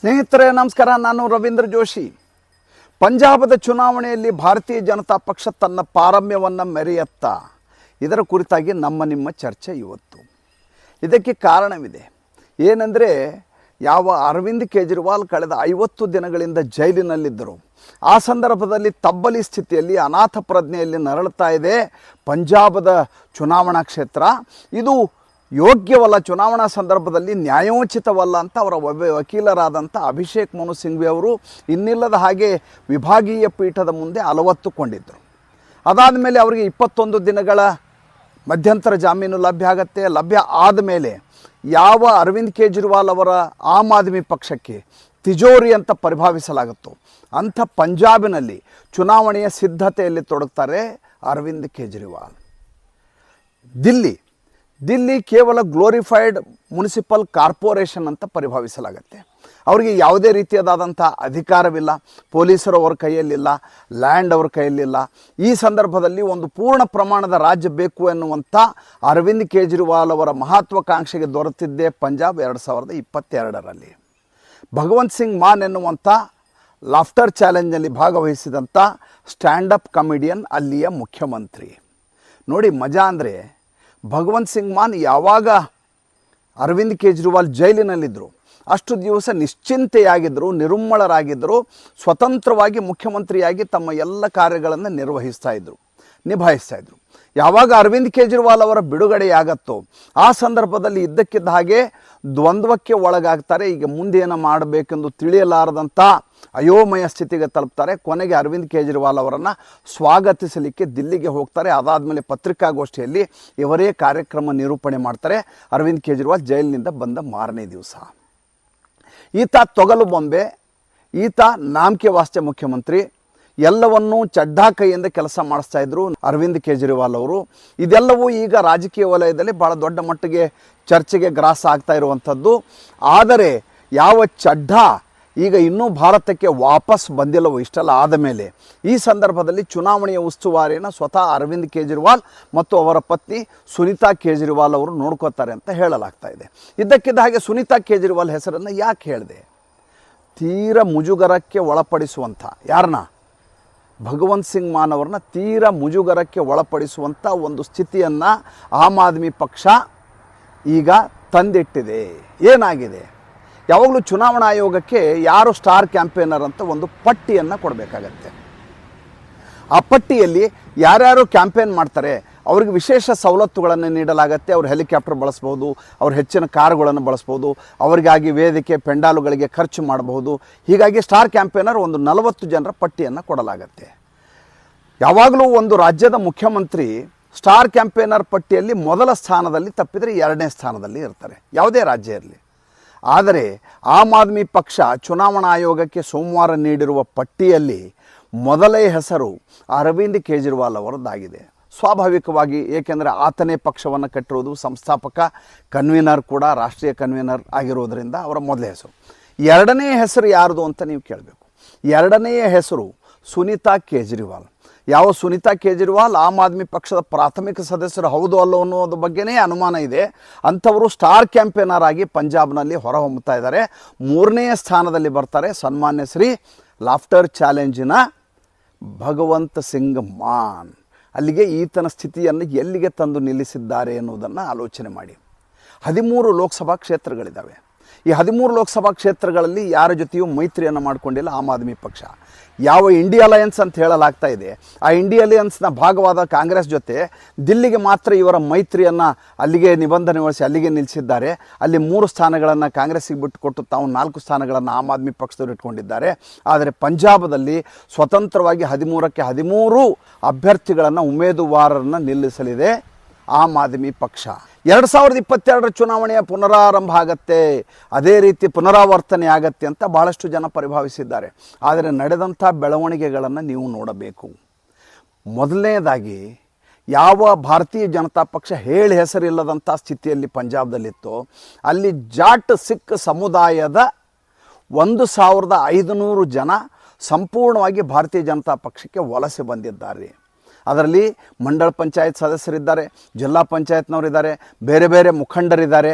ಸ್ನೇಹಿತರೆ, ನಮಸ್ಕಾರ. ನಾನು ರವೀಂದ್ರ ಜೋಶಿ. ಪಂಜಾಬದ ಚುನಾವಣೆಯಲ್ಲಿ ಭಾರತೀಯ ಜನತಾ ಪಕ್ಷ ತನ್ನ ಪಾರಮ್ಯವನ್ನು ಮೆರೆಯತ್ತ. ಇದರ ಕುರಿತಾಗಿ ನಮ್ಮ ನಿಮ್ಮ ಚರ್ಚೆ ಇವತ್ತು. ಇದಕ್ಕೆ ಕಾರಣವಿದೆ. ಏನಂದರೆ, ಯಾವ ಅರವಿಂದ್ ಕೇಜ್ರಿವಾಲ್ ಕಳೆದ ಐವತ್ತು ದಿನಗಳಿಂದ ಜೈಲಿನಲ್ಲಿದ್ದರು. ಆ ಸಂದರ್ಭದಲ್ಲಿ ತಬ್ಬಲಿ ಸ್ಥಿತಿಯಲ್ಲಿ ಅನಾಥ ಪ್ರಜ್ಞೆಯಲ್ಲಿ ನರಳುತ್ತಾ ಇದೆ ಪಂಜಾಬದ ಚುನಾವಣಾ ಕ್ಷೇತ್ರ. ಇದು ಯೋಗ್ಯವಲ್ಲ, ಚುನಾವಣಾ ಸಂದರ್ಭದಲ್ಲಿ ನ್ಯಾಯೋಚಿತವಲ್ಲ ಅಂತ ಅವರ ವಕೀಲರಾದಂಥ ಅಭಿಷೇಕ್ ಮನು ಸಿಂಘ್ವಿ ಅವರು ಇನ್ನಿಲ್ಲದ ಹಾಗೆ ವಿಭಾಗೀಯ ಪೀಠದ ಮುಂದೆ ಅಲವತ್ತುಕೊಂಡಿದ್ದರು. ಅದಾದ ಮೇಲೆ ಅವರಿಗೆ ಇಪ್ಪತ್ತೊಂದು ದಿನಗಳ ಮಧ್ಯಂತರ ಜಾಮೀನು ಲಭ್ಯ ಆಗತ್ತೆ. ಲಭ್ಯ ಆದ ಮೇಲೆ ಯಾವ ಅರವಿಂದ್ ಕೇಜ್ರಿವಾಲ್ ಅವರ ಆಮ್ ಆದ್ಮಿ ಪಕ್ಷಕ್ಕೆ ತಿಜೋರಿ ಅಂತ ಪರಿಭಾವಿಸಲಾಗುತ್ತೋ, ಅಂಥ ಪಂಜಾಬಿನಲ್ಲಿ ಚುನಾವಣೆಯ ಸಿದ್ಧತೆಯಲ್ಲಿ ತೊಡಗ್ತಾರೆ ಅರವಿಂದ್ ಕೇಜ್ರಿವಾಲ್. ದಿಲ್ಲಿ ದಿಲ್ಲಿ ಕೇವಲ ಗ್ಲೋರಿಫೈಡ್ ಮುನಿಸಿಪಲ್ ಕಾರ್ಪೊರೇಷನ್ ಅಂತ ಪರಿಭಾವಿಸಲಾಗತ್ತೆ. ಅವರಿಗೆ ಯಾವುದೇ ರೀತಿಯಾದಂಥ ಅಧಿಕಾರವಿಲ್ಲ, ಪೊಲೀಸರು ಅವರ ಕೈಯಲ್ಲಿಲ್ಲ, ಲ್ಯಾಂಡ್ ಅವ್ರ ಕೈಯಲ್ಲಿಲ್ಲ. ಈ ಸಂದರ್ಭದಲ್ಲಿ ಒಂದು ಪೂರ್ಣ ಪ್ರಮಾಣದ ರಾಜ್ಯ ಬೇಕು ಎನ್ನುವಂಥ ಅರವಿಂದ್ ಕೇಜ್ರಿವಾಲ್ ಅವರ ಮಹತ್ವಾಕಾಂಕ್ಷೆಗೆ ದೊರೆತಿದ್ದೇ ಪಂಜಾಬ್ ಎರಡು ಸಾವಿರದ ಇಪ್ಪತ್ತೆರಡರಲ್ಲಿ. ಭಗವಂತ್ ಸಿಂಗ್ ಮಾನ್ ಎನ್ನುವಂಥ ಲಾಫ್ಟರ್ ಚಾಲೆಂಜಲ್ಲಿ ಭಾಗವಹಿಸಿದಂಥ ಸ್ಟ್ಯಾಂಡಪ್ ಕಾಮಿಡಿಯನ್ ಅಲ್ಲಿಯ ಮುಖ್ಯಮಂತ್ರಿ. ನೋಡಿ ಮಜಾ ಅಂದರೆ ಭಗವಂತ್ ಸಿಂಗ್ ಮಾನ್ ಯಾವಾಗ ಅರವಿಂದ್ ಕೇಜ್ರಿವಾಲ್ ಜೈಲಿನಲ್ಲಿದ್ದರು ಅಷ್ಟು ದಿವಸ ನಿಶ್ಚಿಂತೆಯಾಗಿದ್ದರು ನಿರುಮ್ಮಳರಾಗಿದ್ದರು ಸ್ವತಂತ್ರವಾಗಿ ಮುಖ್ಯಮಂತ್ರಿಯಾಗಿ ತಮ್ಮ ಎಲ್ಲ ಕಾರ್ಯಗಳನ್ನು ನಿರ್ವಹಿಸ್ತಾ ಇದ್ದರು ನಿಭಾಯಿಸ್ತಾ ಇದ್ದರು ಯಾವಾಗ ಅರವಿಂದ್ ಕೇಜ್ರಿವಾಲ್ ಅವರ ಬಿಡುಗಡೆಯಾಗತ್ತೋ, ಆ ಸಂದರ್ಭದಲ್ಲಿ ಇದ್ದಕ್ಕಿದ್ದ ಹಾಗೆ ದ್ವಂದ್ವಕ್ಕೆ ಒಳಗಾಗ್ತಾರೆ, ಈಗ ಮುಂದೇನು ಮಾಡಬೇಕೆಂದು ತಿಳಿಯಲಾರದಂಥ ಅಯೋಮಯ ಸ್ಥಿತಿಗೆ ತಲುಪ್ತಾರೆ. ಕೊನೆಗೆ ಅರವಿಂದ್ ಕೇಜ್ರಿವಾಲ್ ಅವರನ್ನು ಸ್ವಾಗತಿಸಲಿಕ್ಕೆ ದಿಲ್ಲಿಗೆ ಹೋಗ್ತಾರೆ. ಅದಾದಮೇಲೆ ಪತ್ರಿಕಾಗೋಷ್ಠಿಯಲ್ಲಿ ಇವರೇ ಕಾರ್ಯಕ್ರಮ ನಿರೂಪಣೆ ಮಾಡ್ತಾರೆ. ಅರವಿಂದ್ ಕೇಜ್ರಿವಾಲ್ ಜೈಲಿನಿಂದ ಬಂದ ಮಾರನೇ ದಿವಸ. ಈತ ತೊಗಲು ಬೊಂಬೆ, ಈತ ನಾಮಕೆ ವಾಸ್ತೆ ಮುಖ್ಯಮಂತ್ರಿ ಎಲ್ಲವನ್ನೂ ಚಡ್ಡಾ ಕೈಯಿಂದ ಕೆಲಸ ಮಾಡಿಸ್ತಾ ಇದ್ರು ಅರವಿಂದ್ ಕೇಜ್ರಿವಾಲ್ ಅವರು. ಇದೆಲ್ಲವೂ ಈಗ ರಾಜಕೀಯ ವಲಯದಲ್ಲಿ ಭಾಳ ದೊಡ್ಡ ಮಟ್ಟಿಗೆ ಚರ್ಚೆಗೆ ಗ್ರಾಸ ಆಗ್ತಾ ಇರುವಂಥದ್ದು. ಆದರೆ ಯಾವ ಚಡ್ಡಾ ಈಗ ಇನ್ನೂ ಭಾರತಕ್ಕೆ ವಾಪಸ್ ಬಂದಿಲ್ಲವೋ ಇಷ್ಟೆಲ್ಲ ಆದ ಮೇಲೆ ಈ ಸಂದರ್ಭದಲ್ಲಿ ಚುನಾವಣೆಯ ಉಸ್ತುವಾರಿಯನ್ನು ಸ್ವತಃ ಅರವಿಂದ್ ಕೇಜ್ರಿವಾಲ್ ಮತ್ತು ಅವರ ಪತ್ನಿ ಸುನೀತಾ ಕೇಜ್ರಿವಾಲ್ ಅವರು ನೋಡ್ಕೋತಾರೆ ಅಂತ ಹೇಳಲಾಗ್ತಾ ಇದೆ. ಇದ್ದಕ್ಕಿದ್ದ ಹಾಗೆ ಸುನೀತಾ ಕೇಜ್ರಿವಾಲ್ ಹೆಸರನ್ನು ಯಾಕೆ ಹೇಳಿದೆ? ತೀರ ಮುಜುಗರಕ್ಕೆ ಒಳಪಡಿಸುವಂಥ ಯಾರನ್ನ? ಭಗವಂತ್ ಸಿಂಗ್ ಮಾನ್ ಅವ್ರನ್ನ ತೀರ ಮುಜುಗರಕ್ಕೆ ಒಳಪಡಿಸುವಂಥ ಒಂದು ಸ್ಥಿತಿಯನ್ನು ಆಮ್ ಆದ್ಮಿ ಪಕ್ಷ ಈಗ ತಂದಿಟ್ಟಿದೆ. ಏನಾಗಿದೆ? ಯಾವಾಗಲೂ ಚುನಾವಣಾ ಆಯೋಗಕ್ಕೆ ಯಾರು ಸ್ಟಾರ್ ಕ್ಯಾಂಪೇನರ್ ಅಂತ ಒಂದು ಪಟ್ಟಿಯನ್ನು ಕೊಡಬೇಕಾಗತ್ತೆ. ಆ ಪಟ್ಟಿಯಲ್ಲಿ ಯಾರ್ಯಾರು ಕ್ಯಾಂಪೇನ್ ಮಾಡ್ತಾರೆ? ಅವ್ರಿಗೆ ವಿಶೇಷ ಸವಲತ್ತುಗಳನ್ನು ನೀಡಲಾಗತ್ತೆ. ಅವ್ರು ಹೆಲಿಕಾಪ್ಟರ್ ಬಳಸ್ಬೋದು, ಅವ್ರು ಹೆಚ್ಚಿನ ಕಾರುಗಳನ್ನು ಬಳಸ್ಬೋದು, ಅವರಿಗಾಗಿ ವೇದಿಕೆ, ಪೆಂಡಾಲುಗಳಿಗೆ ಖರ್ಚು ಮಾಡಬಹುದು. ಹೀಗಾಗಿ ಸ್ಟಾರ್ ಕ್ಯಾಂಪೇನರ್ ಒಂದು ನಲವತ್ತು ಜನರ ಪಟ್ಟಿಯನ್ನು ಕೊಡಲಾಗತ್ತೆ. ಯಾವಾಗಲೂ ಒಂದು ರಾಜ್ಯದ ಮುಖ್ಯಮಂತ್ರಿ ಸ್ಟಾರ್ ಕ್ಯಾಂಪೇನರ್ ಪಟ್ಟಿಯಲ್ಲಿ ಮೊದಲ ಸ್ಥಾನದಲ್ಲಿ ತಪ್ಪಿದರೆ ಎರಡನೇ ಸ್ಥಾನದಲ್ಲಿ ಇರ್ತಾರೆ. ಯಾವುದೇ ರಾಜ್ಯ ಇರಲಿ. ಆದರೆ ಆಮ್ ಆದ್ಮಿ ಪಕ್ಷ ಚುನಾವಣಾ ಆಯೋಗಕ್ಕೆ ಸೋಮವಾರ ನೀಡಿರುವ ಪಟ್ಟಿಯಲ್ಲಿ ಮೊದಲೇ ಹೆಸರು ಅರವಿಂದ್ ಕೇಜ್ರಿವಾಲ್ ಅವರದ್ದಾಗಿದೆ. ಸ್ವಾಭಾವಿಕವಾಗಿ, ಏಕೆಂದರೆ ಆತನೇ ಪಕ್ಷವನ್ನು ಕಟ್ಟಿರೋದು ಸಂಸ್ಥಾಪಕ, ಕನ್ವೀನರ್ ಕೂಡ, ರಾಷ್ಟ್ರೀಯ ಕನ್ವೀನರ್ ಆಗಿರೋದರಿಂದ ಅವರ ಮೊದಲ ಹೆಸರು. ಎರಡನೇ ಹೆಸರು ಯಾರ್ದು ಅಂತ ನೀವು ಕೇಳಬೇಕು. ಎರಡನೆಯ ಹೆಸರು ಸುನೀತಾ ಕೇಜ್ರಿವಾಲ್. ಯಾವ ಸುನೀತಾ ಕೇಜ್ರಿವಾಲ್? ಆಮ್ ಆದ್ಮಿ ಪಕ್ಷದ ಪ್ರಾಥಮಿಕ ಸದಸ್ಯರು ಹೌದು ಅಲ್ಲೋ ಅನ್ನೋದ್ರ ಬಗ್ಗೆನೇ ಅನುಮಾನ ಇದೆ. ಅಂಥವರು ಸ್ಟಾರ್ ಕ್ಯಾಂಪೇನರ್ ಆಗಿ ಪಂಜಾಬ್ನಲ್ಲಿ ಹೊರಹೊಮ್ಮುತ್ತಾ ಇದ್ದಾರೆ. ಮೂರನೆಯ ಸ್ಥಾನದಲ್ಲಿ ಬರ್ತಾರೆ ಸನ್ಮಾನ್ಯ ಶ್ರೀ ಲಾಫ್ಟರ್ ಚಾಲೆಂಜಿನ ಭಗವಂತ ಸಿಂಗ್ ಮಾನ್. ಅಲ್ಲಿಗೆ ಈತನ ಸ್ಥಿತಿಯನ್ನು ಎಲ್ಲಿಗೆ ತಂದು ನಿಲ್ಲಿಸಿದ್ದಾರೆ ಎನ್ನುವುದನ್ನು ಆಲೋಚನೆ ಮಾಡಿ. ಹದಿಮೂರು ಲೋಕಸಭಾ ಕ್ಷೇತ್ರಗಳಿದ್ದಾವೆ. ಈ ಹದಿಮೂರು ಲೋಕಸಭಾ ಕ್ಷೇತ್ರಗಳಲ್ಲಿ ಯಾರ ಜೊತೆಯೂ ಮೈತ್ರಿಯನ್ನು ಮಾಡಿಕೊಂಡಿಲ್ಲ ಆಮ್ ಆದ್ಮಿ ಪಕ್ಷ. ಯಾವ ಇಂಡಿಯಾ ಅಲಯನ್ಸ್ ಅಂತ ಹೇಳಲಾಗ್ತಾ ಇದೆ, ಆ ಇಂಡಿಯಾ ಅಲಯನ್ಸ್ನ ಭಾಗವಾದ ಕಾಂಗ್ರೆಸ್ ಜೊತೆ ದಿಲ್ಲಿಗೆ ಮಾತ್ರ ಇವರ ಮೈತ್ರಿಯನ್ನು ಅಲ್ಲಿಗೆ ನಿಬಂಧನೆಗೊಳಿಸಿ ಅಲ್ಲಿಗೆ ನಿಲ್ಲಿಸಿದ್ದಾರೆ ಅಲ್ಲಿ ಮೂರು ಸ್ಥಾನಗಳನ್ನು ಕಾಂಗ್ರೆಸ್ಸಿಗೆ ಬಿಟ್ಟುಕೊಟ್ಟು ತಾವು ನಾಲ್ಕು ಸ್ಥಾನಗಳನ್ನು ಆಮ್ ಆದ್ಮಿ ಪಕ್ಷದವರು ಇಟ್ಕೊಂಡಿದ್ದಾರೆ. ಆದರೆ ಪಂಜಾಬದಲ್ಲಿ ಸ್ವತಂತ್ರವಾಗಿ ಹದಿಮೂರಕ್ಕೆ ಹದಿಮೂರು ಅಭ್ಯರ್ಥಿಗಳನ್ನು ಉಮೇದುವಾರರನ್ನು ನಿಲ್ಲಿಸಲಿದೆ ಆಮ್ ಆದ್ಮಿ ಪಕ್ಷ. ಎರಡು ಸಾವಿರದ ಇಪ್ಪತ್ತೆರಡರ ಚುನಾವಣೆಯ ಪುನರಾರಂಭ ಆಗತ್ತೆ, ಅದೇ ರೀತಿ ಪುನರಾವರ್ತನೆ ಆಗತ್ತೆ ಅಂತ ಭಾಳಷ್ಟು ಜನ ಪರಿಭಾವಿಸಿದ್ದಾರೆ. ಆದರೆ ನಡೆದಂಥ ಬೆಳವಣಿಗೆಗಳನ್ನು ನೀವು ನೋಡಬೇಕು. ಮೊದಲನೇದಾಗಿ, ಯಾವ ಭಾರತೀಯ ಜನತಾ ಪಕ್ಷ ಹೇಳಿ ಹೆಸರಿಲ್ಲದಂಥ ಸ್ಥಿತಿಯಲ್ಲಿ ಪಂಜಾಬ್ದಲ್ಲಿತ್ತು, ಅಲ್ಲಿ ಜಾಟ್ ಸಿಖ್ ಸಮುದಾಯದ ಒಂದು ಸಾವಿರದ ಐದುನೂರು ಜನ ಸಂಪೂರ್ಣವಾಗಿ ಭಾರತೀಯ ಜನತಾ ಪಕ್ಷಕ್ಕೆ ವಲಸೆ ಬಂದಿದ್ದಾರೆ. ಅದರಲ್ಲಿ ಮಂಡಳ ಪಂಚಾಯತ್ ಸದಸ್ಯರಿದ್ದಾರೆ, ಜಿಲ್ಲಾ ಪಂಚಾಯತ್ನವರಿದ್ದಾರೆ, ಬೇರೆ ಬೇರೆ ಮುಖಂಡರಿದ್ದಾರೆ.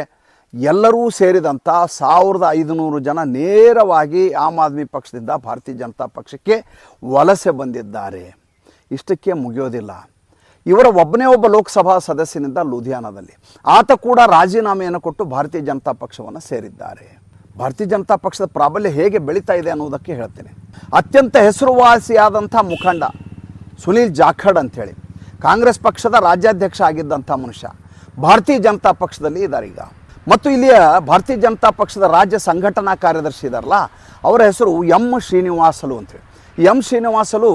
ಎಲ್ಲರೂ ಸೇರಿದಂಥ ಸಾವಿರದ ಐದುನೂರು ಜನ ನೇರವಾಗಿ ಆಮ್ ಆದ್ಮಿ ಪಕ್ಷದಿಂದ ಭಾರತೀಯ ಜನತಾ ಪಕ್ಷಕ್ಕೆ ವಲಸೆ ಬಂದಿದ್ದಾರೆ. ಇಷ್ಟಕ್ಕೆ ಮುಗಿಯೋದಿಲ್ಲ. ಇವರ ಒಬ್ಬನೇ ಒಬ್ಬ ಲೋಕಸಭಾ ಸದಸ್ಯನಿಂದ ಲೂಧಿಯಾನದಲ್ಲಿ. ಆತ ಕೂಡ ರಾಜೀನಾಮೆಯನ್ನು ಕೊಟ್ಟು ಭಾರತೀಯ ಜನತಾ ಪಕ್ಷವನ್ನು ಸೇರಿದ್ದಾರೆ. ಭಾರತೀಯ ಜನತಾ ಪಕ್ಷದ ಪ್ರಾಬಲ್ಯ ಹೇಗೆ ಬೆಳೀತಾ ಇದೆ ಅನ್ನೋದಕ್ಕೆ ಹೇಳ್ತೇನೆ. ಅತ್ಯಂತ ಹೆಸರುವಾಸಿಯಾದಂಥ ಮುಖಂಡ ಸುನೀಲ್ ಜಾಖಡ್ ಅಂಥೇಳಿ. ಕಾಂಗ್ರೆಸ್ ಪಕ್ಷದ ರಾಜ್ಯಾಧ್ಯಕ್ಷ ಆಗಿದ್ದಂಥ ಮನುಷ್ಯ. ಭಾರತೀಯ ಜನತಾ ಪಕ್ಷದಲ್ಲಿ ಇದ್ದಾರೆ ಈಗ. ಮತ್ತು ಇಲ್ಲಿಯ ಭಾರತೀಯ ಜನತಾ ಪಕ್ಷದ ರಾಜ್ಯ ಸಂಘಟನಾ ಕಾರ್ಯದರ್ಶಿ ಇದಾರಲ್ಲ, ಅವರ ಹೆಸರು ಎಂ ಶ್ರೀನಿವಾಸಲು ಅಂತೇಳಿ ಎಂ ಶ್ರೀನಿವಾಸಲು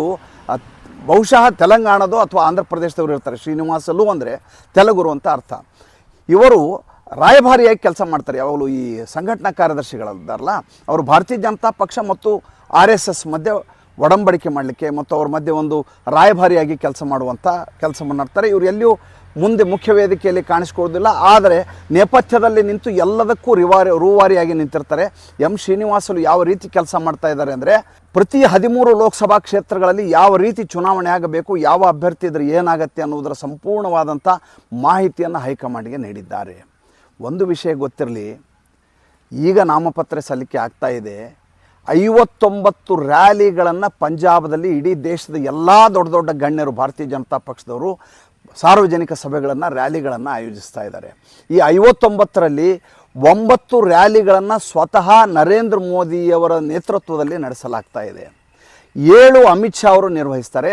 ಬಹುಶಃ ತೆಲಂಗಾಣದೋ ಅಥವಾ ಆಂಧ್ರ ಪ್ರದೇಶದವರು ಇರ್ತಾರೆ. ಶ್ರೀನಿವಾಸಲು ಅಂದರೆ ತೆಲುಗುರು ಅಂತ ಅರ್ಥ. ಇವರು ರಾಯಭಾರಿಯಾಗಿ ಕೆಲಸ ಮಾಡ್ತಾರೆ. ಯಾವಾಗಲೂ ಈ ಸಂಘಟನಾ ಕಾರ್ಯದರ್ಶಿಗಳಿದ್ದಾರಲ್ಲ ಅವರು ಭಾರತೀಯ ಜನತಾ ಪಕ್ಷ ಮತ್ತು ಆರ್ ಎಸ್ ಎಸ್ ಮಧ್ಯೆ ಒಡಂಬಡಿಕೆ ಮಾಡಲಿಕ್ಕೆ ಮತ್ತು ಅವ್ರ ಮಧ್ಯೆ ಒಂದು ರಾಯಭಾರಿಯಾಗಿ ಕೆಲಸ ಮಾಡುವಂಥ ಕೆಲಸವನ್ನು ಮಾಡ್ತಾರೆ. ಇವರು ಎಲ್ಲಿಯೂ ಮುಂದೆ ಮುಖ್ಯ ವೇದಿಕೆಯಲ್ಲಿ ಕಾಣಿಸ್ಕೊಳ್ಳೋದಿಲ್ಲ. ಆದರೆ ನೇಪಥ್ಯದಲ್ಲಿ ನಿಂತು ಎಲ್ಲದಕ್ಕೂ ರಿವಾರಿ, ರೂವಾರಿಯಾಗಿ ನಿಂತಿರ್ತಾರೆ. ಎಂ ಶ್ರೀನಿವಾಸಲು ಯಾವ ರೀತಿ ಕೆಲಸ ಮಾಡ್ತಾ ಇದ್ದಾರೆ ಅಂದರೆ, ಪ್ರತಿ ಹದಿಮೂರು ಲೋಕಸಭಾ ಕ್ಷೇತ್ರಗಳಲ್ಲಿ ಯಾವ ರೀತಿ ಚುನಾವಣೆ ಆಗಬೇಕು, ಯಾವ ಅಭ್ಯರ್ಥಿ ಇದ್ರೆ ಏನಾಗತ್ತೆ ಅನ್ನೋದರ ಸಂಪೂರ್ಣವಾದಂಥ ಮಾಹಿತಿಯನ್ನು ಹೈಕಮಾಂಡ್ಗೆ ನೀಡಿದ್ದಾರೆ. ಒಂದು ವಿಷಯ ಗೊತ್ತಿರಲಿ, ಈಗ ನಾಮಪತ್ರ ಸಲ್ಲಿಕೆ ಆಗ್ತಾ ಇದೆ. ಐವತ್ತೊಂಬತ್ತು ರ್ಯಾಲಿಗಳನ್ನು ಪಂಜಾಬದಲ್ಲಿ ಇಡೀ ದೇಶದ ಎಲ್ಲ ದೊಡ್ಡ ದೊಡ್ಡ ಗಣ್ಯರು ಭಾರತೀಯ ಜನತಾ ಪಕ್ಷದವರು ಸಾರ್ವಜನಿಕ ಸಭೆಗಳನ್ನು, ರ್ಯಾಲಿಗಳನ್ನು ಆಯೋಜಿಸ್ತಾ ಇದ್ದಾರೆ. ಈ ಐವತ್ತೊಂಬತ್ತರಲ್ಲಿ ಒಂಬತ್ತು ರ್ಯಾಲಿಗಳನ್ನು ಸ್ವತಃ ನರೇಂದ್ರ ಮೋದಿಯವರ ನೇತೃತ್ವದಲ್ಲಿ ನಡೆಸಲಾಗ್ತಾ ಇದೆ. ಏಳು ಅಮಿತ್ ಶಾ ಅವರು ನಿರ್ವಹಿಸ್ತಾರೆ,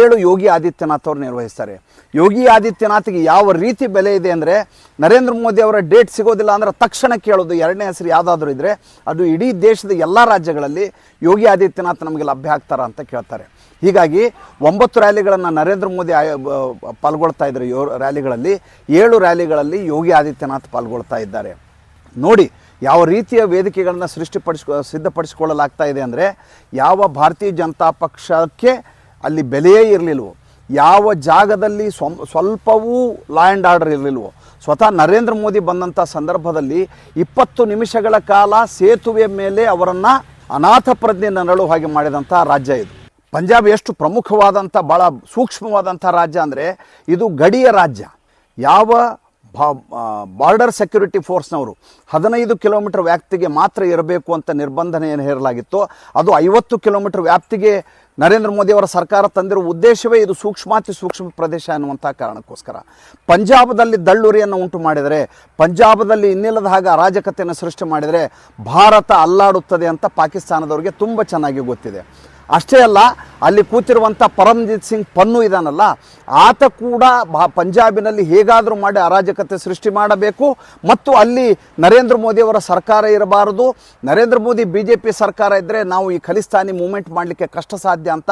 ಏಳು ಯೋಗಿ ಆದಿತ್ಯನಾಥ್ ಅವರು ನಿರ್ವಹಿಸ್ತಾರೆ. ಯೋಗಿ ಆದಿತ್ಯನಾಥ್ಗೆ ಯಾವ ರೀತಿ ಬೆಲೆ ಇದೆ ಅಂದರೆ, ನರೇಂದ್ರ ಮೋದಿ ಅವರ ಡೇಟ್ ಸಿಗೋದಿಲ್ಲ ಅಂದರೆ ತಕ್ಷಣ ಕೇಳೋದು, ಎರಡನೇ ಹೆಸರು ಯಾವುದಾದ್ರೂ ಇದ್ದರೆ ಅದು ಇಡೀ ದೇಶದ ಎಲ್ಲ ರಾಜ್ಯಗಳಲ್ಲಿ ಯೋಗಿ ಆದಿತ್ಯನಾಥ್ ನಮಗೆ ಲಭ್ಯ ಆಗ್ತಾರ ಅಂತ ಕೇಳ್ತಾರೆ. ಹೀಗಾಗಿ ಒಂಬತ್ತು ರ್ಯಾಲಿಗಳನ್ನು ನರೇಂದ್ರ ಮೋದಿ ಪಾಲ್ಗೊಳ್ತಾ ಇದ್ದಾರೆ ಯೋ ರ್ಯಾಲಿಗಳಲ್ಲಿ, ಏಳು ರ್ಯಾಲಿಗಳಲ್ಲಿ ಯೋಗಿ ಆದಿತ್ಯನಾಥ್ ಪಾಲ್ಗೊಳ್ತಾ ಇದ್ದಾರೆ. ನೋಡಿ ಯಾವ ರೀತಿಯ ವೇದಿಕೆಗಳನ್ನು ಸೃಷ್ಟಿಪಡಿಸ್ಕೊ, ಸಿದ್ಧಪಡಿಸಿಕೊಳ್ಳಲಾಗ್ತಾ ಇದೆ ಅಂದರೆ ಯಾವ ಭಾರತೀಯ ಜನತಾ ಪಕ್ಷಕ್ಕೆ ಅಲ್ಲಿ ಬೆಲೆಯೇ ಇರಲಿಲ್ವೋ, ಯಾವ ಜಾಗದಲ್ಲಿ ಸ್ವಂ, ಸ್ವಲ್ಪವೂ ಲಾ ಆ್ಯಂಡ್ ಆರ್ಡರ್ ಇರಲಿಲ್ವೋ, ಸ್ವತಃ ನರೇಂದ್ರ ಮೋದಿ ಬಂದಂಥ ಸಂದರ್ಭದಲ್ಲಿ ಇಪ್ಪತ್ತು ನಿಮಿಷಗಳ ಕಾಲ ಸೇತುವೆ ಮೇಲೆ ಅವರನ್ನು ಅನಾಥ ಪ್ರಜ್ಞೆ ನರಳು ಹಾಗೆ ಮಾಡಿದಂಥ ರಾಜ್ಯ ಇದು. ಪಂಜಾಬ್ ಎಷ್ಟು ಪ್ರಮುಖವಾದಂಥ ಭಾಳ ಸೂಕ್ಷ್ಮವಾದಂಥ ರಾಜ್ಯ ಅಂದರೆ ಇದು ಗಡಿಯ ರಾಜ್ಯ. ಯಾವ ಬಾರ್ಡರ್ ಸೆಕ್ಯೂರಿಟಿ ಫೋರ್ಸ್ನವರು ಹದಿನೈದು ಕಿಲೋಮೀಟರ್ ವ್ಯಾಪ್ತಿಗೆ ಮಾತ್ರ ಇರಬೇಕು ಅಂತ ನಿರ್ಬಂಧನೆ ಏನು ಹೇರಲಾಗಿತ್ತು. ಅದು ಐವತ್ತು ಕಿಲೋಮೀಟರ್ ವ್ಯಾಪ್ತಿಗೆ ನರೇಂದ್ರ ಮೋದಿ ಅವರ ಸರ್ಕಾರ ತಂದಿರುವ ಉದ್ದೇಶವೇ ಇದು ಸೂಕ್ಷ್ಮಾತಿ ಸೂಕ್ಷ್ಮ ಪ್ರದೇಶ ಅನ್ನುವಂಥ ಕಾರಣಕ್ಕೋಸ್ಕರ. ಪಂಜಾಬದಲ್ಲಿ ದಳ್ಳುರಿಯನ್ನು ಉಂಟು ಮಾಡಿದರೆ, ಪಂಜಾಬದಲ್ಲಿ ಇನ್ನಿಲ್ಲದ ಹಾಗೆ ಅರಾಜಕತೆಯನ್ನು ಸೃಷ್ಟಿ ಮಾಡಿದರೆ ಭಾರತ ಅಲ್ಲಾಡುತ್ತದೆ ಅಂತ ಪಾಕಿಸ್ತಾನದವರಿಗೆ ತುಂಬ ಚೆನ್ನಾಗಿ ಗೊತ್ತಿದೆ. ಅಷ್ಟೇ ಅಲ್ಲ, ಅಲ್ಲಿ ಕೂತಿರುವಂಥ ಪರಮ್ಜಿತ್ ಸಿಂಗ್ ಪನ್ನು ಇದಾನಲ್ಲ, ಆತ ಕೂಡ ಪಂಜಾಬಿನಲ್ಲಿ ಹೇಗಾದರೂ ಮಾಡಿ ಅರಾಜಕತೆ ಸೃಷ್ಟಿ ಮಾಡಬೇಕು. ಮತ್ತು ಅಲ್ಲಿ ನರೇಂದ್ರ ಮೋದಿಯವರ ಸರ್ಕಾರ ಇರಬಾರದು. Narendra Modi B J P ಸರ್ಕಾರ ಇದ್ದರೆ ನಾವು ಈ ಖಲಿಸ್ತಾನಿ ಮೂಮೆಂಟ್ ಮಾಡಲಿಕ್ಕೆ ಕಷ್ಟ ಸಾಧ್ಯ ಅಂತ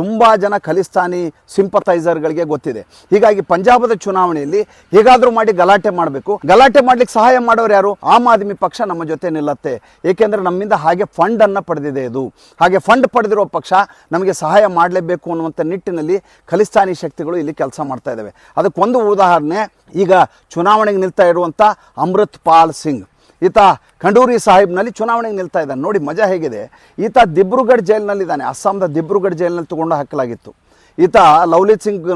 ತುಂಬ ಜನ ಖಲಿಸ್ತಾನಿ ಸಿಂಪತೈಸರ್ಗಳಿಗೆ ಗೊತ್ತಿದೆ. ಹೀಗಾಗಿ ಪಂಜಾಬದ ಚುನಾವಣೆಯಲ್ಲಿ ಹೇಗಾದರೂ ಮಾಡಿ ಗಲಾಟೆ ಮಾಡಬೇಕು. ಗಲಾಟೆ ಮಾಡಲಿಕ್ಕೆ ಸಹಾಯ ಮಾಡೋರು ಯಾರು? ಆಮ್ ಆದ್ಮಿ ಪಕ್ಷ ನಮ್ಮ ಜೊತೆ ನಿಲ್ಲತ್ತೆ. ಏಕೆಂದರೆ ನಮ್ಮಿಂದ ಹಾಗೆ ಫಂಡನ್ನು ಪಡೆದಿದೆ ಇದು. ಹಾಗೆ ಫಂಡ್ ಪಡೆದಿರೋ ಪಕ್ಷ ನಮಗೆ ಸಹಾಯ ಮಾಡಲೇಬೇಕು ಅನ್ನುವಂಥ ನಿಟ್ಟಿನಲ್ಲಿ ಖಲಿಸ್ತಾನಿ ಶಕ್ತಿಗಳು ಇಲ್ಲಿ ಕೆಲಸ ಮಾಡ್ತಾ ಇದ್ದಾವೆ ಅದಕ್ಕೊಂದು ಉದಾಹರಣೆ, ಈಗ ಚುನಾವಣೆಗೆ ನಿಲ್ತಾ ಇರುವಂಥ ಅಮೃತ್ ಪಾಲ್ ಸಿಂಗ್. ಈತ ಖಂಡೂರಿ ಸಾಹಿಬ್ನಲ್ಲಿ ಚುನಾವಣೆಗೆ ನಿಲ್ತಾ ಇದ್ದಾನೆ. ನೋಡಿ, ಮಜಾ ಹೇಗಿದೆ. ಈತ ದಿಬ್ರುಗಢ್ ಜೈಲ್ನಲ್ಲಿದ್ದಾನೆ ಅಸ್ಸಾಂದ ದಿಬ್ರುಗಢ್ ಜೈಲಿನಲ್ಲಿ ತಗೊಂಡು ಹಾಕಲಾಗಿತ್ತು. ಈತ ಲವ್ಲಿತ್ ಸಿಂಗ್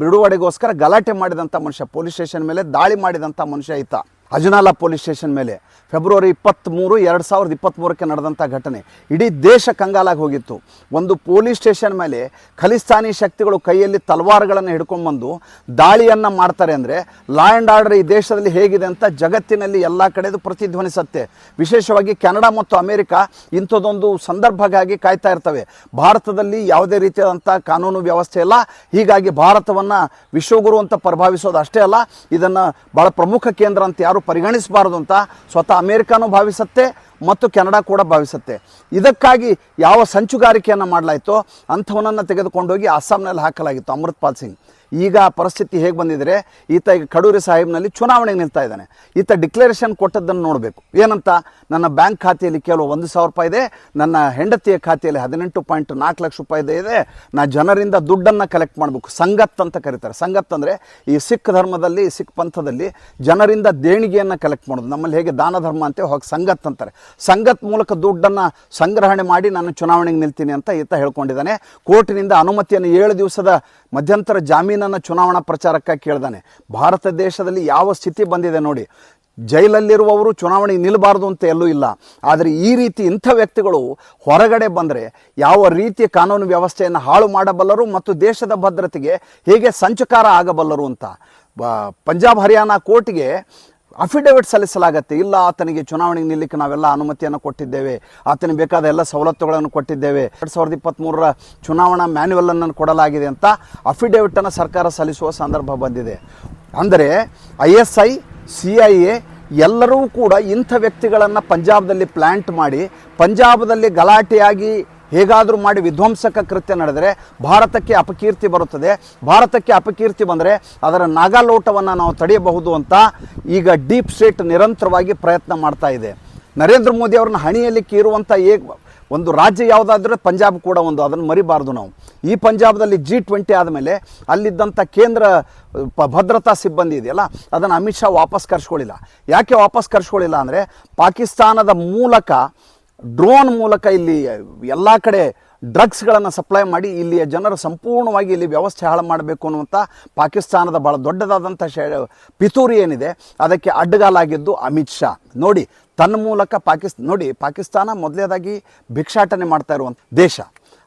ಬಿಡುಗಡೆಗೋಸ್ಕರ ಗಲಾಟೆ ಮಾಡಿದಂಥ ಮನುಷ್ಯ, ಪೊಲೀಸ್ ಸ್ಟೇಷನ್ ಮೇಲೆ ದಾಳಿ ಮಾಡಿದಂಥ ಮನುಷ್ಯ ಈತ. ಅಜನಾಲ ಪೊಲೀಸ್ ಸ್ಟೇಷನ್ ಮೇಲೆ ಫೆಬ್ರವರಿ ಇಪ್ಪತ್ತ್ಮೂರು, ಎರಡು ಸಾವಿರದ ಇಪ್ಪತ್ತ್ಮೂರಕ್ಕೆ ನಡೆದಂಥ ಘಟನೆ. ಇಡೀ ದೇಶ ಕಂಗಾಲಾಗಿ ಹೋಗಿತ್ತು. ಒಂದು ಪೊಲೀಸ್ ಸ್ಟೇಷನ್ ಮೇಲೆ ಖಲಿಸ್ತಾನಿ ಶಕ್ತಿಗಳು ಕೈಯಲ್ಲಿ ತಲವಾರುಗಳನ್ನು ಹಿಡ್ಕೊಂಡ್ಬಂದು ದಾಳಿಯನ್ನು ಮಾಡ್ತಾರೆ ಅಂದರೆ ಲಾ ಆ್ಯಂಡ್ ಆರ್ಡರ್ ಈ ದೇಶದಲ್ಲಿ ಹೇಗಿದೆ ಅಂತ ಜಗತ್ತಿನಲ್ಲಿ ಎಲ್ಲ ಕಡೆದು ಪ್ರತಿಧ್ವನಿಸುತ್ತೆ. ವಿಶೇಷವಾಗಿ ಕೆನಡಾ ಮತ್ತು ಅಮೆರಿಕ ಇಂಥದ್ದೊಂದು ಸಂದರ್ಭಕ್ಕಾಗಿ ಕಾಯ್ತಾ ಇರ್ತವೆ. ಭಾರತದಲ್ಲಿ ಯಾವುದೇ ರೀತಿಯಾದಂಥ ಕಾನೂನು ವ್ಯವಸ್ಥೆ ಇಲ್ಲ. ಹೀಗಾಗಿ ಭಾರತವನ್ನು ವಿಶ್ವಗುರು ಅಂತ ಪ್ರಭಾವಿಸೋದು ಅಷ್ಟೇ ಅಲ್ಲ, ಇದನ್ನು ಭಾಳ ಪ್ರಮುಖ ಕೇಂದ್ರ ಅಂತ ಯಾರು ಪರಿಗಣಿಸಬಾರದು ಅಂತ ಸ್ವತಃ ಅಮೆರಿಕಾನೂ ಭಾವಿಸುತ್ತೆ ಮತ್ತು ಕೆನಡಾ ಕೂಡ ಭಾವಿಸುತ್ತೆ. ಇದಕ್ಕಾಗಿ ಯಾವ ಸಂಚುಗಾರಿಕೆಯನ್ನು ಮಾಡಲಾಯಿತೋ ಅಂಥವನನ್ನು ತೆಗೆದುಕೊಂಡೋಗಿ ಅಸ್ಸಾಂನಲ್ಲಿ ಹಾಕಲಾಗಿತ್ತು ಅಮೃತ್ಪಾಲ್ ಸಿಂಗ್. ಈಗ ಪರಿಸ್ಥಿತಿ ಹೇಗೆ ಬಂದಿದ್ರೆ ಈತ ಈಗ ಕಡೂರಿ ಸಾಹೇಬ್ನಲ್ಲಿ ಚುನಾವಣೆಗೆ ನಿಲ್ತಾ ಇದ್ದಾನೆ. ಈತ ಡಿಕ್ಲರೇಷನ್ ಕೊಟ್ಟದ್ದನ್ನು ನೋಡಬೇಕು. ಏನಂತ? ನನ್ನ ಬ್ಯಾಂಕ್ ಖಾತೆಯಲ್ಲಿ ಕೇವಲ ಒಂದು ಸಾವಿರ ರೂಪಾಯಿ ಇದೆ. ನನ್ನ ಹೆಂಡತಿಯ ಖಾತೆಯಲ್ಲಿ ಹದಿನೆಂಟು ಪಾಯಿಂಟ್ ನಾಲ್ಕು ಲಕ್ಷ ರೂಪಾಯಿ ಇದೆ ನಾ ಜನರಿಂದ ದುಡ್ಡನ್ನು ಕಲೆಕ್ಟ್ ಮಾಡಬೇಕು. ಸಂಗತ್ ಅಂತ ಕರೀತಾರೆ. ಸಂಗತ್ ಅಂದರೆ ಈ ಸಿಖ್ ಧರ್ಮದಲ್ಲಿ ಸಿಖ್ ಪಂಥದಲ್ಲಿ ಜನರಿಂದ ದೇಣಿಗೆಯನ್ನು ಕಲೆಕ್ಟ್ ಮಾಡೋದು. ನಮ್ಮಲ್ಲಿ ಹೇಗೆ ದಾನ ಧರ್ಮ ಅಂತ ಹೋಗಿ ಸಂಗತ್ ಅಂತಾರೆ. ಸಂಗತ್ ಮೂಲಕ ದುಡ್ಡನ್ನು ಸಂಗ್ರಹಣೆ ಮಾಡಿ ನಾನು ಚುನಾವಣೆಗೆ ನಿಲ್ತೀನಿ ಅಂತ ಈತ ಹೇಳ್ಕೊಂಡಿದ್ದಾನೆ. ಕೋರ್ಟಿನಿಂದ ಅನುಮತಿಯನ್ನು ಏಳು ದಿವಸದ ಮಧ್ಯಂತರ ಜಾಮೀನನ್ನು ಚುನಾವಣಾ ಪ್ರಚಾರಕ್ಕೆ ಕೇಳ್ದಾನೆ. ಭಾರತ ದೇಶದಲ್ಲಿ ಯಾವ ಸ್ಥಿತಿ ಬಂದಿದೆ ನೋಡಿ. ಜೈಲಲ್ಲಿರುವವರು ಚುನಾವಣೆಗೆ ನಿಲ್ಲಬಾರ್ದು ಅಂತ ಎಲ್ಲೂ ಇಲ್ಲ. ಆದರೆ ಈ ರೀತಿ ಇಂಥ ವ್ಯಕ್ತಿಗಳು ಹೊರಗಡೆ ಬಂದರೆ ಯಾವ ರೀತಿಯ ಕಾನೂನು ವ್ಯವಸ್ಥೆಯನ್ನು ಹಾಳು ಮಾಡಬಲ್ಲರು ಮತ್ತು ದೇಶದ ಭದ್ರತೆಗೆ ಹೇಗೆ ಸಂಚಕಾರ ಆಗಬಲ್ಲರು ಅಂತ. ಪಂಜಾಬ್ ಹರಿಯಾಣ ಕೋರ್ಟ್ಗೆ ಅಫಿಡವಿಟ್ ಸಲ್ಲಿಸಲಾಗತ್ತೆ. ಇಲ್ಲ, ಆತನಿಗೆ ಚುನಾವಣೆಗೆ ನಿಲ್ಲಕ್ಕೆ ನಾವೆಲ್ಲ ಅನುಮತಿಯನ್ನು ಕೊಟ್ಟಿದ್ದೇವೆ. ಆತನಿಗೆ ಬೇಕಾದ ಎಲ್ಲ ಸವಲತ್ತುಗಳನ್ನು ಕೊಟ್ಟಿದ್ದೇವೆ. ಎರಡು ಸಾವಿರದ ಇಪ್ಪತ್ತ್ಮೂರರ ಚುನಾವಣಾ ಮ್ಯಾನ್ಯುವಲನ್ನು ಕೊಡಲಾಗಿದೆ ಅಂತ ಅಫಿಡವಿಟನ್ನು ಸರ್ಕಾರ ಸಲ್ಲಿಸುವ ಸಂದರ್ಭ ಬಂದಿದೆ. ಅಂದರೆ I S I, C I A ಎಲ್ಲರೂ ಕೂಡ ಇಂಥ ವ್ಯಕ್ತಿಗಳನ್ನು ಪಂಜಾಬ್ದಲ್ಲಿ ಪ್ಲ್ಯಾಂಟ್ ಮಾಡಿ, ಪಂಜಾಬ್ದಲ್ಲಿ ಗಲಾಟೆಯಾಗಿ ಹೇಗಾದರೂ ಮಾಡಿ ವಿಧ್ವಂಸಕ ಕೃತ್ಯ ನಡೆದರೆ ಭಾರತಕ್ಕೆ ಅಪಕೀರ್ತಿ ಬರುತ್ತದೆ. ಭಾರತಕ್ಕೆ ಅಪಕೀರ್ತಿ ಬಂದರೆ ಅದರ ನಾಗಾಲೋಟವನ್ನು ನಾವು ತಡೆಯಬಹುದು ಅಂತ ಈಗ ಡೀಪ್ ಸ್ಟೇಟ್ ನಿರಂತರವಾಗಿ ಪ್ರಯತ್ನ ಮಾಡ್ತಾ ಇದೆ. ನರೇಂದ್ರ ಮೋದಿ ಅವ್ರನ್ನ ಹಣಿಯಲ್ಲಿ ಕೀರುವಂಥ ಏ ಒಂದು ರಾಜ್ಯ ಯಾವುದಾದ್ರೆ ಪಂಜಾಬ್ ಕೂಡ ಒಂದು, ಅದನ್ನು ಮರಿಬಾರ್ದು ನಾವು. ಈ ಪಂಜಾಬ್ದಲ್ಲಿ ಜಿ ಟ್ವೆಂಟಿ ಆದಮೇಲೆ ಅಲ್ಲಿದ್ದಂಥ ಕೇಂದ್ರ ಭದ್ರತಾ ಸಿಬ್ಬಂದಿ ಇದೆಯಲ್ಲ, ಅದನ್ನು ಅಮಿತ್ ಶಾ ವಾಪಸ್ ಕರ್ಸ್ಕೊಳ್ಳಿಲ್ಲ. ಯಾಕೆ ವಾಪಸ್ ಕರ್ಸ್ಕೊಳ್ಳಿಲ್ಲ ಅಂದರೆ ಪಾಕಿಸ್ತಾನದ ಮೂಲಕ ಡ್ರೋನ್ ಮೂಲಕ ಇಲ್ಲಿ ಎಲ್ಲ ಕಡೆ ಡ್ರಗ್ಸ್ಗಳನ್ನು ಸಪ್ಲೈ ಮಾಡಿ ಇಲ್ಲಿಯ ಜನರು ಸಂಪೂರ್ಣವಾಗಿ ಇಲ್ಲಿ ವ್ಯವಸ್ಥೆ ಹಾಳು ಮಾಡಬೇಕು ಅನ್ನುವಂಥ ಪಾಕಿಸ್ತಾನದ ಭಾಳ ದೊಡ್ಡದಾದಂಥ ಶ ಪಿತೂರಿ ಏನಿದೆ, ಅದಕ್ಕೆ ಅಡ್ಡಗಾಲಾಗಿದ್ದು ಅಮಿತ್ ಶಾ. ನೋಡಿ, ತನ್ನ ಮೂಲಕ ಪಾಕಿಸ್ತಾನ ನೋಡಿ, ಪಾಕಿಸ್ತಾನ ಮೊದಲನೇದಾಗಿ ಭಿಕ್ಷಾಟನೆ ಮಾಡ್ತಾ ಇರುವಂಥ ದೇಶ.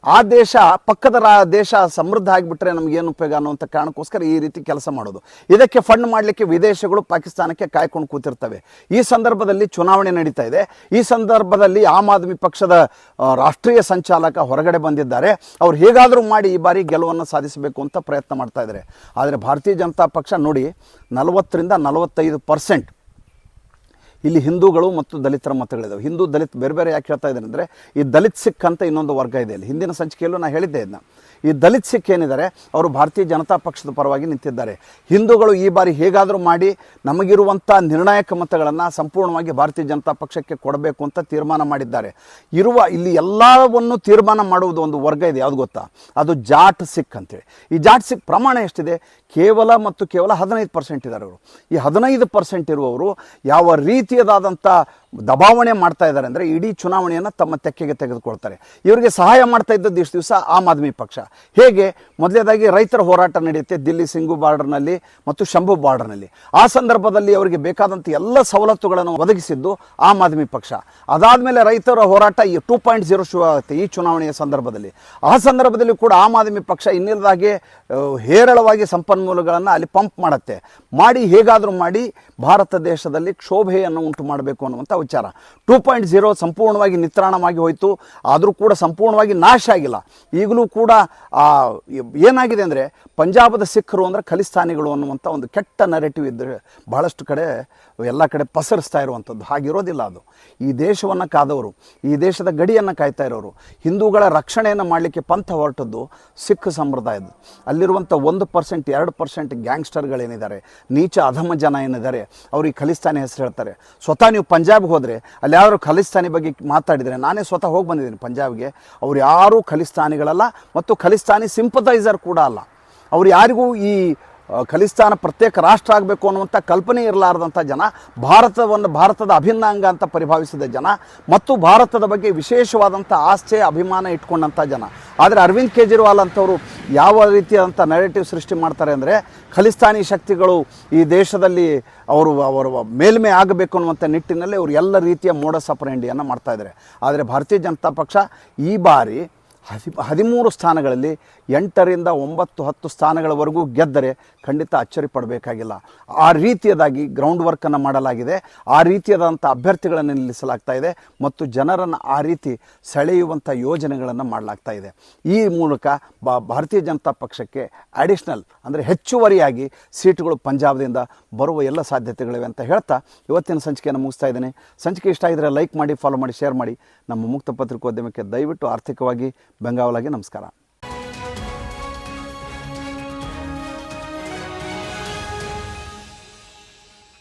ಆ ದೇಶ, ಪಕ್ಕದ ರಾ ದೇಶ ಸಮೃದ್ಧ ಆಗಿಬಿಟ್ರೆ ಏನು ಉಪಯೋಗ ಅನ್ನುವಂಥ ಕಾರಣಕ್ಕೋಸ್ಕರ ಈ ರೀತಿ ಕೆಲಸ ಮಾಡೋದು. ಇದಕ್ಕೆ ಫಂಡ್ ಮಾಡಲಿಕ್ಕೆ ವಿದೇಶಗಳು ಪಾಕಿಸ್ತಾನಕ್ಕೆ ಕಾಯ್ಕೊಂಡು ಕೂತಿರ್ತವೆ. ಈ ಸಂದರ್ಭದಲ್ಲಿ ಚುನಾವಣೆ ನಡೀತಾ ಇದೆ. ಈ ಸಂದರ್ಭದಲ್ಲಿ ಆಮ್ ಆದ್ಮಿ ಪಕ್ಷದ ರಾಷ್ಟ್ರೀಯ ಸಂಚಾಲಕ ಹೊರಗಡೆ ಬಂದಿದ್ದಾರೆ. ಅವ್ರು ಹೇಗಾದರೂ ಮಾಡಿ ಈ ಬಾರಿ ಗೆಲುವನ್ನು ಸಾಧಿಸಬೇಕು ಅಂತ ಪ್ರಯತ್ನ ಮಾಡ್ತಾ ಇದ್ದಾರೆ. ಆದರೆ ಭಾರತೀಯ ಜನತಾ ಪಕ್ಷ ನೋಡಿ, ನಲವತ್ತರಿಂದ ನಲವತ್ತೈದು ಪರ್ಸೆಂಟ್ ಇಲ್ಲಿ ಹಿಂದೂಗಳು ಮತ್ತು ದಲಿತರ ಮತಗಳಿದ್ದಾವೆ ಹಿಂದೂ ದಲಿತ್ ಬೇರೆ ಬೇರೆ ಯಾಕೆ ಹೇಳ್ತಾ ಇದ್ದಾರೆ ಅಂದರೆ, ಈ ದಲಿತ್ ಸಿಖ್ ಅಂತ ಇನ್ನೊಂದು ವರ್ಗ ಇದೆ ಇಲ್ಲಿ. ಹಿಂದಿನ ಸಂಚಿಕೆಯಲ್ಲೂ ನಾನು ಹೇಳಿದ್ದೆ ಇದನ್ನ ಈ ದಲಿತ್ ಸಿಖ್ ಏನಿದ್ದಾರೆ, ಅವರು ಭಾರತೀಯ ಜನತಾ ಪಕ್ಷದ ಪರವಾಗಿ ನಿಂತಿದ್ದಾರೆ. ಹಿಂದೂಗಳು ಈ ಬಾರಿ ಹೇಗಾದರೂ ಮಾಡಿ ನಮಗಿರುವಂಥ ನಿರ್ಣಾಯಕ ಮತಗಳನ್ನು ಸಂಪೂರ್ಣವಾಗಿ ಭಾರತೀಯ ಜನತಾ ಪಕ್ಷಕ್ಕೆ ಕೊಡಬೇಕು ಅಂತ ತೀರ್ಮಾನ ಮಾಡಿದ್ದಾರೆ. ಇರುವ ಇಲ್ಲಿ ಎಲ್ಲವನ್ನು ತೀರ್ಮಾನ ಮಾಡುವುದು ಒಂದು ವರ್ಗ ಇದೆ, ಯಾವುದು ಗೊತ್ತಾ? ಅದು ಜಾಟ್ ಸಿಖ್ ಅಂತೇಳಿ. ಈ ಜಾಟ್ ಸಿಖ್ ಪ್ರಮಾಣ ಎಷ್ಟಿದೆ? ಕೇವಲ ಮತ್ತು ಕೇವಲ ಹದಿನೈದು ಪರ್ಸೆಂಟ್ ಇದ್ದಾರೆ ಅವರು ಈ ಹದಿನೈದು ಪರ್ಸೆಂಟ್ ಇರುವವರು ಯಾವ ರೀತಿಯದಾದಂಥ ದಬಾವಣೆ ಮಾಡ್ತಾ ಇದ್ದಾರೆ ಅಂದರೆ ಇಡೀ ಚುನಾವಣೆಯನ್ನು ತಮ್ಮ ತೆಕ್ಕೆಗೆ ತೆಗೆದುಕೊಳ್ತಾರೆ. ಇವರಿಗೆ ಸಹಾಯ ಮಾಡ್ತಾ ಇದ್ದದ್ದು ಇಷ್ಟು ದಿವಸ ಆಮ್ ಆದ್ಮಿ ಪಕ್ಷ. ಹೇಗೆ? ಮೊದಲನೇದಾಗಿ ರೈತರ ಹೋರಾಟ ನಡೆಯುತ್ತೆ ದಿಲ್ಲಿ ಸಿಂಗು ಬಾರ್ಡರ್ನಲ್ಲಿ ಮತ್ತು ಶಂಭು ಬಾರ್ಡರ್ನಲ್ಲಿ. ಆ ಸಂದರ್ಭದಲ್ಲಿ ಅವರಿಗೆ ಬೇಕಾದಂಥ ಎಲ್ಲ ಸವಲತ್ತುಗಳನ್ನು ಒದಗಿಸಿದ್ದು ಆಮ್ ಆದ್ಮಿ ಪಕ್ಷ. ಅದಾದಮೇಲೆ ರೈತರ ಹೋರಾಟ ಈ ಟೂ ಪಾಯಿಂಟ್ ಜೀರೋ ಶುರು ಆಗುತ್ತೆ ಈ ಚುನಾವಣೆಯ ಸಂದರ್ಭದಲ್ಲಿ. ಆ ಸಂದರ್ಭದಲ್ಲಿ ಕೂಡ ಆಮ್ ಆದ್ಮಿ ಪಕ್ಷ ಇನ್ನಿಲ್ಲದಾಗೆ ಹೇರಳವಾಗಿ ಹೇರಳವಾಗಿ ಸಂಪನ್ಮೂಲಗಳನ್ನು ಅಲ್ಲಿ ಪಂಪ್ ಮಾಡುತ್ತೆ. ಮಾಡಿ ಹೇಗಾದರೂ ಮಾಡಿ ಭಾರತ ದೇಶದಲ್ಲಿ ಕ್ಷೋಭೆಯನ್ನು ಉಂಟು ಮಾಡಬೇಕು ಅನ್ನುವಂಥ ವಿಚಾರ. ಟೂ ಪಾಯಿಂಟ್ ಜೀರೋ ಸಂಪೂರ್ಣವಾಗಿ ನಿತ್ರಾಣವಾಗಿ ಹೋಯಿತು. ಆದರೂ ಕೂಡ ಸಂಪೂರ್ಣವಾಗಿ ನಾಶ ಆಗಿಲ್ಲ. ಈಗಲೂ ಕೂಡ ಏನಾಗಿದೆ ಅಂದರೆ, ಪಂಜಾಬದ ಸಿಖರು ಅಂದರೆ ಖಲಿಸ್ತಾನಿಗಳು ಅನ್ನುವಂಥ ಒಂದು ಕೆಟ್ಟ ನೆರೆಟಿವ್ ಇದ್ದರೆ ಬಹಳಷ್ಟು ಕಡೆ ಎಲ್ಲ ಕಡೆ ಪಸರಿಸ್ತಾ ಇರುವಂಥದ್ದು. ಹಾಗಿರೋದಿಲ್ಲ ಅದು. ಈ ದೇಶವನ್ನು ಕಾದವರು, ಈ ದೇಶದ ಗಡಿಯನ್ನು ಕಾಯ್ತಾ ಇರೋರು, ಹಿಂದೂಗಳ ರಕ್ಷಣೆಯನ್ನು ಮಾಡಲಿಕ್ಕೆ ಪಂಥ ಹೊರಟದ್ದು ಸಿಖ್ ಸಂಪ್ರದಾಯದ್ದು. ಅಲ್ಲಿರುವಂಥ ಒಂದು ಪರ್ಸೆಂಟ್, ಎರಡು ಪರ್ಸೆಂಟ್ ಗ್ಯಾಂಗ್ಸ್ಟರ್ಗಳೇನಿದ್ದಾರೆ, ನೀಚ ಅಧಮ ಜನ ಏನಿದ್ದಾರೆ ಅವ್ರಿಗೆ ಖಲಿಸ್ತಾನಿ ಹೆಸರು ಹೇಳ್ತಾರೆ. ಸ್ವತಃ ನೀವು ಪಂಜಾಬ್ಗೆ ಹೋದರೆ, ಅಲ್ಲಿ ಯಾರು ಖಲಿಸ್ತಾನಿ ಬಗ್ಗೆ ಮಾತಾಡಿದರೆ, ನಾನೇ ಸ್ವತಃ ಹೋಗಿ ಬಂದಿದ್ದೀನಿ ಪಂಜಾಬ್ಗೆ. ಅವ್ರು ಯಾರೂ ಖಲಿಸ್ತಾನಿಗಳಲ್ಲ, ಮತ್ತು ಖಲಿಸ್ತಾನಿ ಸಿಂಪತೈಸರ್ ಕೂಡ ಅಲ್ಲ. ಅವ್ರು ಯಾರಿಗೂ ಈ ಖಲಿಸ್ತಾನ ಪ್ರತ್ಯೇಕ ರಾಷ್ಟ್ರ ಆಗಬೇಕು ಅನ್ನುವಂಥ ಕಲ್ಪನೆ ಇರಲಾರದಂಥ ಜನ, ಭಾರತವನ್ನು, ಭಾರತದ ಅಭಿನ್ನಾಂಗ ಅಂತ ಪರಿಭಾವಿಸಿದ ಜನ, ಮತ್ತು ಭಾರತದ ಬಗ್ಗೆ ವಿಶೇಷವಾದಂಥ ಆಸ್ಥೆ ಅಭಿಮಾನ ಇಟ್ಕೊಂಡಂಥ ಜನ. ಆದರೆ ಅರವಿಂದ್ ಕೇಜ್ರಿವಾಲ್ ಅಂಥವರು ಯಾವ ರೀತಿಯಾದಂಥ ನೆರೆಟಿವ್ ಸೃಷ್ಟಿ ಮಾಡ್ತಾರೆ ಅಂದರೆ, ಖಲಿಸ್ತಾನಿ ಶಕ್ತಿಗಳು ಈ ದೇಶದಲ್ಲಿ ಅವರು ಅವರು ಮೇಲ್ಮೆ ಆಗಬೇಕು ಅನ್ನುವಂಥ ನಿಟ್ಟಿನಲ್ಲಿ ಅವರು ಎಲ್ಲ ರೀತಿಯ ಮೋಡ ಸಪರೇಂಡಿಯನ್ನು ಮಾಡ್ತಾ ಇದ್ದಾರೆ. ಆದರೆ ಭಾರತೀಯ ಜನತಾ ಪಕ್ಷ ಈ ಬಾರಿ ಹದಿ, ಹದಿಮೂರು ಸ್ಥಾನಗಳಲ್ಲಿ ಎಂಟರಿಂದ ಒಂಬತ್ತು ಹತ್ತು ಸ್ಥಾನಗಳವರೆಗೂ ಗೆದ್ದರೆ ಖಂಡಿತ ಅಚ್ಚರಿ ಪಡಬೇಕಾಗಿಲ್ಲ. ಆ ರೀತಿಯದಾಗಿ ಗ್ರೌಂಡ್ ವರ್ಕನ್ನು ಮಾಡಲಾಗಿದೆ. ಆ ರೀತಿಯಾದಂಥ ಅಭ್ಯರ್ಥಿಗಳನ್ನು ನಿಲ್ಲಿಸಲಾಗ್ತಾ ಇದೆ ಮತ್ತು ಜನರನ್ನು ಆ ರೀತಿ ಸೆಳೆಯುವಂಥ ಯೋಜನೆಗಳನ್ನು ಮಾಡಲಾಗ್ತಾ ಇದೆ. ಈ ಮೂಲಕ ಭಾರತೀಯ ಜನತಾ ಪಕ್ಷಕ್ಕೆ ಅಡಿಷ್ನಲ್ ಅಂದರೆ ಹೆಚ್ಚುವರಿಯಾಗಿ ಸೀಟುಗಳು ಪಂಜಾಬ್ದಿಂದ ಬರುವ ಎಲ್ಲ ಸಾಧ್ಯತೆಗಳಿವೆ ಅಂತ ಹೇಳ್ತಾ ಇವತ್ತಿನ ಸಂಚಿಕೆಯನ್ನು ಮುಗಿಸ್ತಾ ಇದ್ದೇನೆ. ಸಂಚಿಕೆ ಇಷ್ಟ ಆಗಿದ್ರೆ ಲೈಕ್ ಮಾಡಿ ಫಾಲೋ ಮಾಡಿ ಶೇರ್ ಮಾಡಿ. ನಮ್ಮ ಮುಕ್ತ ಪತ್ರಿಕೋದ್ಯಮಕ್ಕೆ ದಯವಿಟ್ಟು ಆರ್ಥಿಕವಾಗಿ ಬೆಂಗಾವಲಾಗಿ ನಮಸ್ಕಾರ.